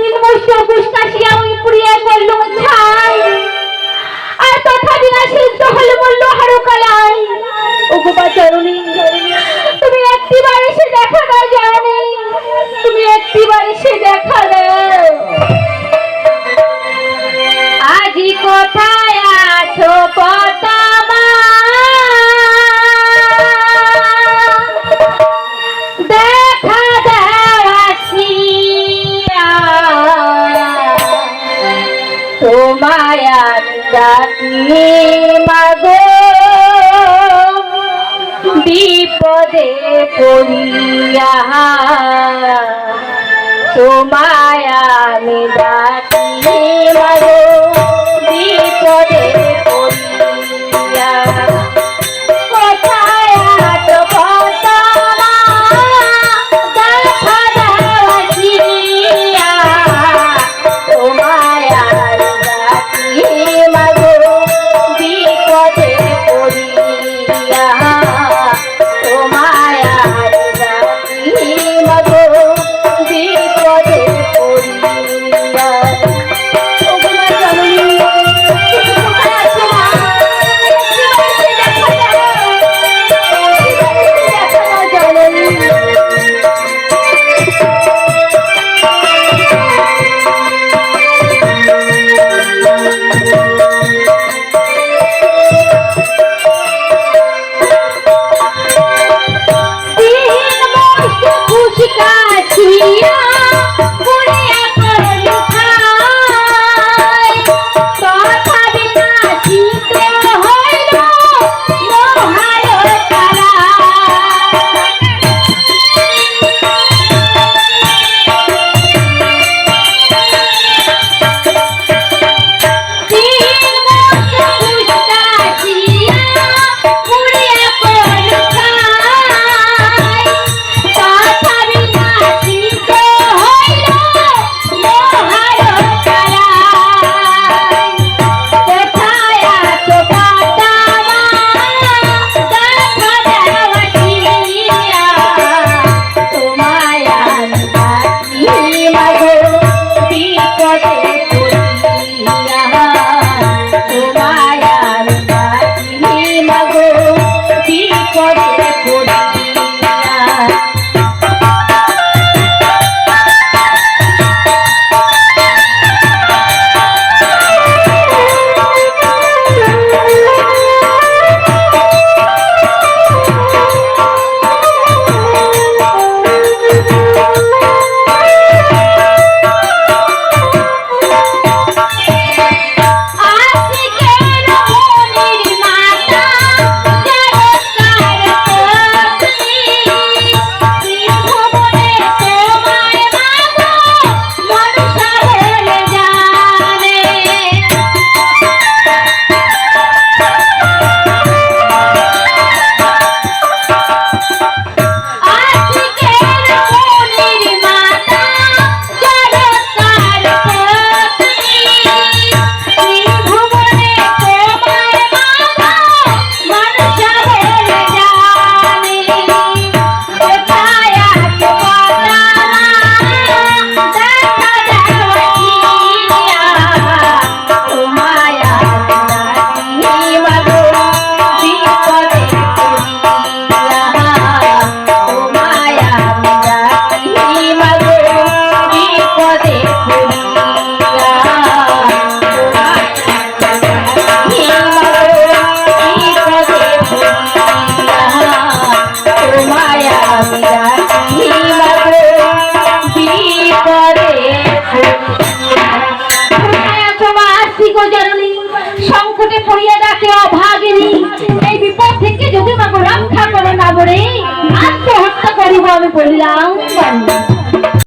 নীল মুষ্টি কুষ্কাশিয়া ওই পুড়িয়ে আর তথা বিনা সিদ্ধ হল মল্ল হারু কালাই ওগোবা চরণী তুমি একটিবার এসে দেখা দাও জানি। তুমি একটিবার এসে দেখা দাও আজি কোথায় আছো ডাকি মাগো বিপদে পড়িয়া তোমায় আমি ডাকি মাগো। yeah. Yeah. রে মাকে অভাগিনী এই বিপদ থেকে যদি মাকে রক্ষা করে না বলে আত্মহত্যা করিব আমি বললাম।